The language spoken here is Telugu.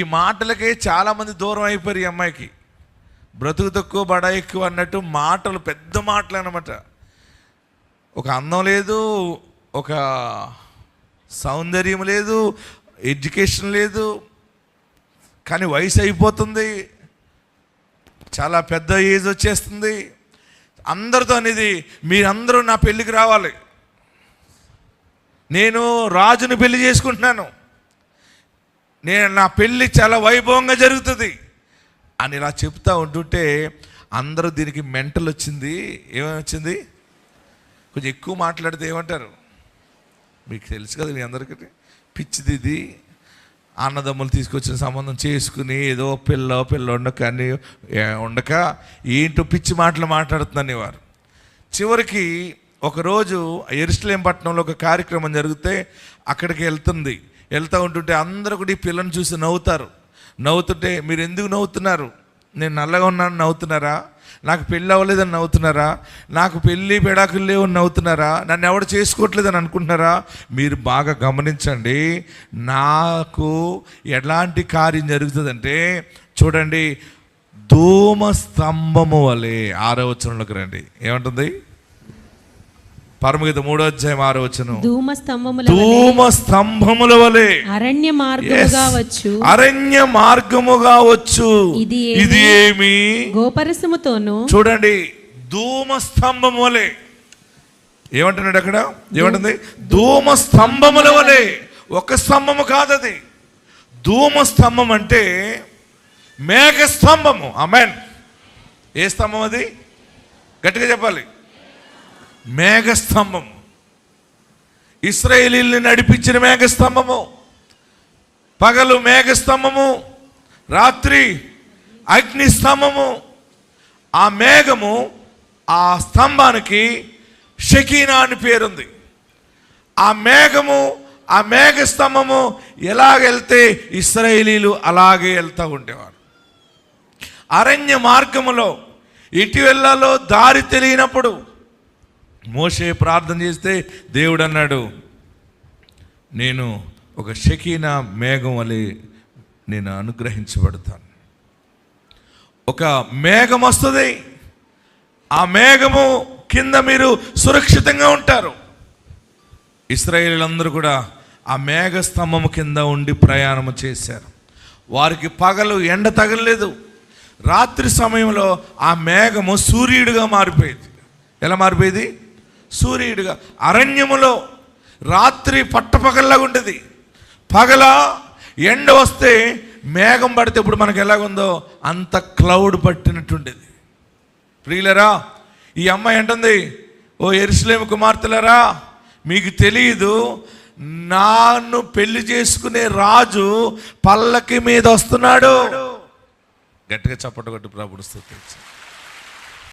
ఈ మాటలకే చాలామంది దూరం అయిపోయారు ఈ అమ్మాయికి. బ్రతుకు తక్కువ బడా ఎక్కువ అన్నట్టు మాటలు పెద్ద మాటలు అనమాట ఒక అందం లేదు ఒక సౌందర్యం లేదు ఎడ్యుకేషన్ లేదు కానీ వయసు అయిపోతుంది చాలా పెద్ద ఏజ్ వచ్చేస్తుంది. అందరితో అనేది మీరందరూ నా పెళ్ళికి రావాలి. నేను రాజుని పెళ్ళి చేసుకుంటున్నాను. నేను నా పెళ్ళి చాలా వైభవంగా జరుగుతుంది అని ఇలా చెప్తా ఉంటుంటే అందరూ దీనికి మెంటల్ వచ్చింది. ఏమేమి వచ్చింది? కొంచెం ఎక్కువ మాట్లాడితే ఏమంటారు? మీకు తెలుసు కదా మీ అందరికీ. పిచ్చిది ఇది అన్నదమ్ములు తీసుకొచ్చిన సంబంధం చేసుకుని ఏదో పిల్ల పిల్ల ఉండక అని ఉండక ఏంటో పిచ్చి మాటలు మాట్లాడుతుందని వారు చివరికి ఒకరోజు ఎరుసలేం పట్టణంలో ఒక కార్యక్రమం జరిగితే అక్కడికి వెళ్తుంది. వెళ్తూ ఉంటుంటే అందరూ కూడా ఈ పిల్లని చూసి నవ్వుతారు. నవ్వుతుంటే మీరు ఎందుకు నవ్వుతున్నారు? నేను నల్లగా ఉన్నాను నవ్వుతున్నారా? నాకు పెళ్ళి అవ్వలేదని నవ్వుతున్నారా? నాకు పెళ్ళి పెడాకులు లేవని నవ్వుతున్నారా? నన్ను ఎవడు చేసుకోవట్లేదని అనుకుంటున్నారా? మీరు బాగా గమనించండి. నాకు ఎలాంటి కార్యం జరుగుతుందంటే చూడండి ధూమ స్తంభము వలె ఆరవచనంలోకి రండి. ఏమంటుంది? పరమగీత మూడో అధ్యాయం ఆరో ధూమ స్తంభముల వలె ధూమ స్తంభముల వలె అరణ్య. మార్గముగా వచ్చు. అరణ్య మార్గముగా వచ్చు. ఇది ఇది ఏమి? గోపరసముతోను చూడండి ధూమ స్తంభం వలె. ఏమంటున్నాడు అక్కడ? ఏమంటుంది? ధూమ స్తంభముల వలె. ఒక స్తంభము కాదది. ధూమ స్తంభం అంటే మేఘ స్తంభము అమెన్ ఏ స్తంభం అది? గట్టిగా చెప్పాలి. మేఘస్తంభం ఇస్రాయేలీల్ని నడిపించిన మేఘస్తంభము. పగలు మేఘస్తంభము. రాత్రి అగ్ని స్తంభము ఆ మేఘము ఆ స్తంభానికి షకీనా అని పేరుంది. ఆ మేఘము ఆ మేఘ స్తంభము ఎలాగెళ్తే ఇస్రాయేలీలు అలాగే వెళ్తూ ఉండేవారు. అరణ్య మార్గములో ఇటు దారి తెలియనప్పుడు మోసే ప్రార్థన చేస్తే దేవుడు అన్నాడు నేను ఒక షకీనా మేఘం వలె నేను అనుగ్రహించబడతాను. ఒక మేఘం వస్తుంది ఆ మేఘము కింద మీరు సురక్షితంగా ఉంటారు. ఇస్రాయేలీలందరూ కూడా ఆ మేఘ స్తంభము కింద ఉండి ప్రయాణము చేశారు. వారికి పగలు ఎండ తగలలేదు. రాత్రి సమయంలో ఆ మేఘము సూర్యుడిగా మారిపోయేది. ఎలా మారిపోయేది? సూర్యుడిగా అరణ్యములో రాత్రి పట్టపగల్లాగా ఉంటుంది పగల ఎండ వస్తే మేఘం పడితే ఇప్పుడు మనకు ఎలాగుందో అంత క్లౌడ్ పట్టినట్టుండేది ప్రియులరా ఈ అమ్మాయి ఏంటంది ఓ ఎరుసలేము కుమార్తెలరా మీకు తెలియదు నాన్ను పెళ్ళి చేసుకునే రాజు పల్లకి మీద వస్తున్నాడు. గట్టిగా చప్పట కొట్టి ప్రభుడు స్తుతించు